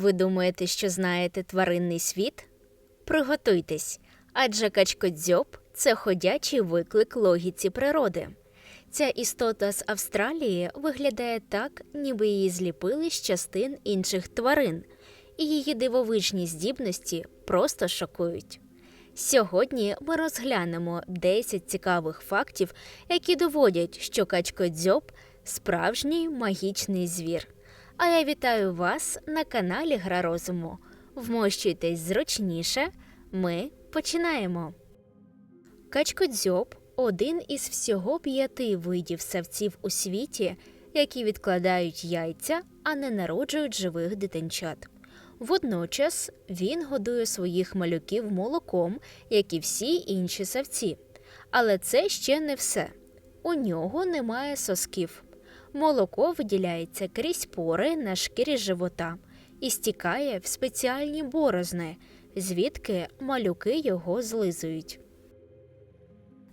Ви думаєте, що знаєте тваринний світ? Приготуйтесь, адже качкодзьоб – це ходячий виклик логіці природи. Ця істота з Австралії виглядає так, ніби її зліпили з частин інших тварин, і її дивовижні здібності просто шокують. Сьогодні ми розглянемо 10 цікавих фактів, які доводять, що качкодзьоб – справжній магічний звір. А я вітаю вас на каналі Гра розуму. Вмощуйтесь зручніше. Ми починаємо. Качкодзьоб один із всього п'яти видів савців у світі, які відкладають яйця, а не народжують живих дитинчат. Водночас він годує своїх малюків молоком, як і всі інші савці. Але це ще не все. У нього немає сосків. Молоко виділяється крізь пори на шкірі живота і стікає в спеціальні борозни, звідки малюки його злизують.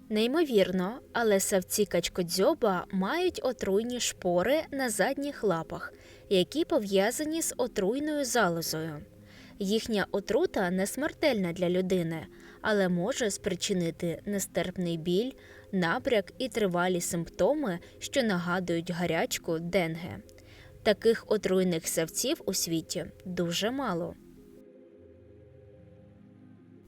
Неймовірно, але савці качкодзьоба мають отруйні шпори на задніх лапах, які пов'язані з отруйною залозою. Їхня отрута не смертельна для людини, але може спричинити нестерпний біль, набряк і тривалі симптоми, що нагадують гарячку денге. Таких отруйних савців у світі дуже мало.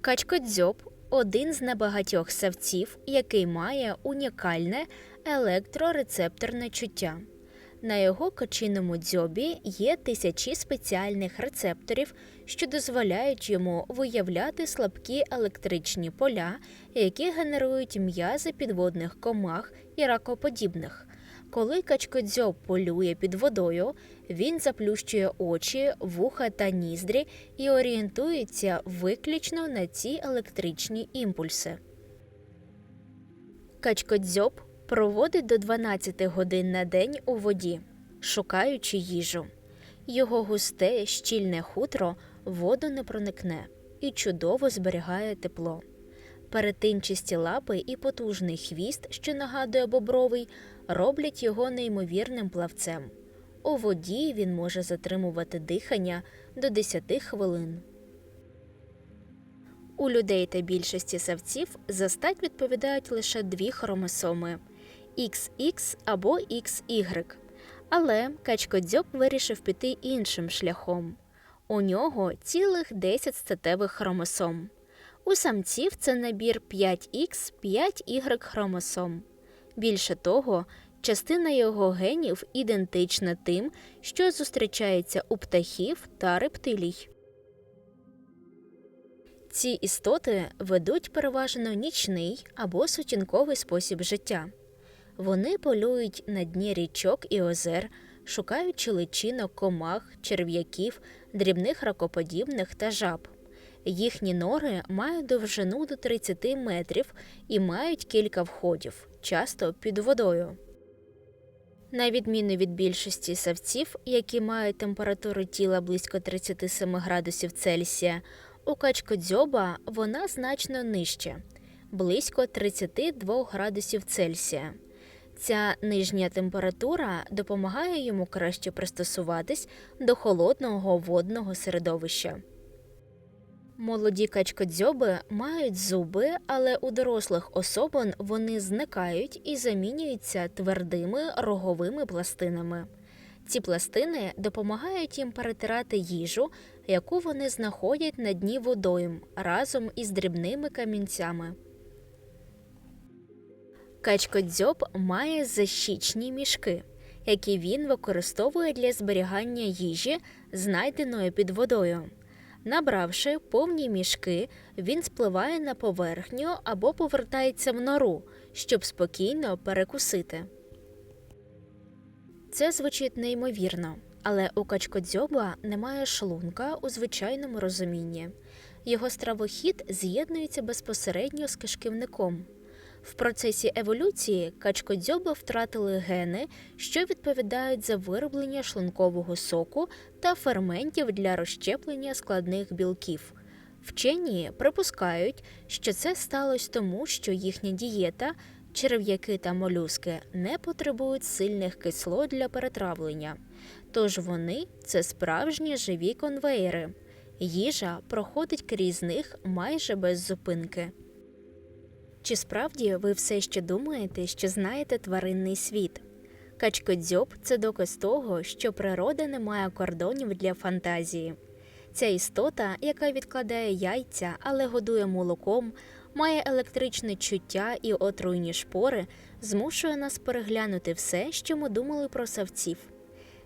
Качкодзьоб один з небагатьох савців, який має унікальне електрорецепторне чуття. На його кочиному дзьобі є тисячі спеціальних рецепторів, що дозволяють йому виявляти слабкі електричні поля, які генерують м'язи підводних комах і ракоподібних. Коли качкодзьоб полює під водою, він заплющує очі, вуха та ніздрі і орієнтується виключно на ці електричні імпульси. Качкодзьоб проводить до 12 годин на день у воді, шукаючи їжу. Його густе, щільне хутро воду не проникне і чудово зберігає тепло. Перетинчасті лапи і потужний хвіст, що нагадує бобровий, роблять його неймовірним плавцем. У воді він може затримувати дихання до 10 хвилин. У людей та більшості савців за стать відповідають лише дві хромосоми XX або XY. Але качкодзьоб вирішив піти іншим шляхом. У нього цілих 10 статевих хромосом. У самців це набір 5Х, 5Y хромосом. Більше того, частина його генів ідентична тим, що зустрічається у птахів та рептилій. Ці істоти ведуть переважно нічний або сутінковий спосіб життя. Вони полюють на дні річок і озер, шукаючи личинок комах, черв'яків, дрібних ракоподібних та жаб. Їхні нори мають довжину до 30 метрів і мають кілька входів, часто під водою. На відміну від більшості савців, які мають температуру тіла близько 37 градусів Цельсія, у качкодзьоба вона значно нижча близько 32 градусів Цельсія. Ця нижня температура допомагає йому краще пристосуватись до холодного водного середовища. Молоді качкодзьоби мають зуби, але у дорослих особин вони зникають і замінюються твердими роговими пластинами. Ці пластини допомагають їм перетирати їжу, яку вони знаходять на дні водойм разом із дрібними камінцями. Качкодзьоб має защічні мішки, які він використовує для зберігання їжі, знайденої під водою. Набравши повні мішки, він спливає на поверхню або повертається в нору, щоб спокійно перекусити. Це звучить неймовірно, але у качкодзьоба немає шлунка у звичайному розумінні. Його стравохід з'єднується безпосередньо з кишківником. В процесі еволюції качкодзьоби втратили гени, що відповідають за вироблення шлункового соку та ферментів для розщеплення складних білків. Вчені припускають, що це сталося тому, що їхня дієта, черв'яки та молюски не потребують сильних кислот для перетравлення. Тож вони це справжні живі конвеєри. Їжа проходить крізь них майже без зупинки. Чи справді ви все ще думаєте, що знаєте тваринний світ? Качкодзьоб це доказ того, що природа не має кордонів для фантазії. Ця істота, яка відкладає яйця, але годує молоком, має електричне чуття і отруйні шпори, змушує нас переглянути все, що ми думали про савців.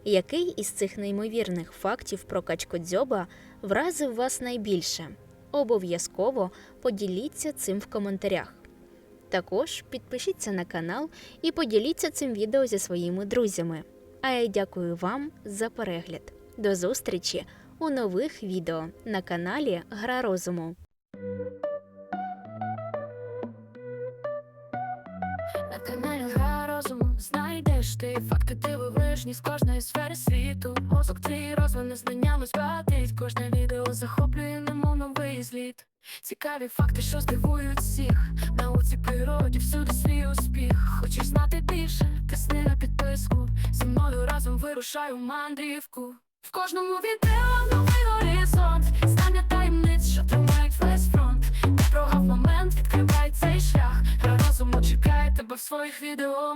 Який із цих неймовірних фактів про качкодзьоба вразив вас найбільше? Обов'язково поділіться цим в коментарях. Також підпишіться на канал і поділіться цим відео зі своїми друзями. А я дякую вам за перегляд. До зустрічі у нових відео на каналі Гра розуму. На каналі Гра розуму знайдеш ти факти дивовижні з кожної сфери світу. Мозок твій розвине знаннями збагатить. Кожне відео захоплює немов новий зліт. Цікаві факти, що здивують всіх. Науці природі всюди свій успіх. Хочеш знати більше? Тисни на підписку. Зі мною разом вирушай у мандрівку. В кожному відео новий горизонт. Знання таємниць, що тримають весь фронт. Не прогав момент, відкривай цей шлях. Гра розуму чекає тебе в своїх відео